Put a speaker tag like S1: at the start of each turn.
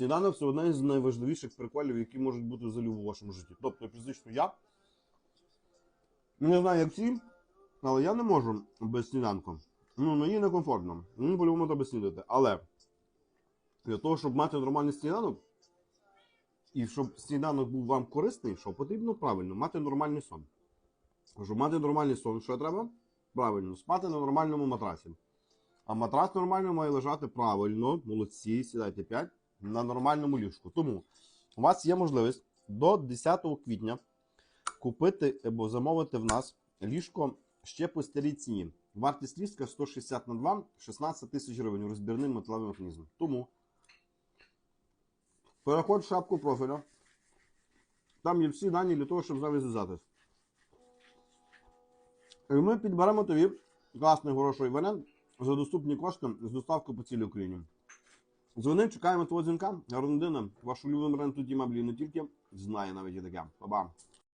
S1: Сніданок це одне з найважливіших приколів, які можуть бути взагалі у вашому житті. Тобто, фізично я ну, не знаю, як всі, але я не можу без сніданку. Ну, мені некомфортно. Мені по-любому треба снідати. Але для того, щоб мати нормальний сніданок, і щоб сніданок був вам корисний, що потрібно правильно мати нормальний сон. Щоб мати нормальний сон, що треба? Правильно, спати на нормальному матрасі. А матрас нормально має лежати правильно, молодці, сідайте 5, на нормальному ліжку. Тому у вас є можливість до 10 квітня купити або замовити в нас ліжко ще по старій ціні. Вартість ліжка 160 на 2, 16 тисяч гривень розбірним металевим механізмом. Тому переходь в шапку профіля. Там є всі дані для того, щоб з вами зв'язатись. І ми підберемо тобі класний хороший варіант за доступні кошти з доставкою по цілій Україні. Дзвони, чекаємо твого дзвінка. Гарна людина, ваш улюблений бренд тут меблі не тільки знає навіть і таке. Па-ба.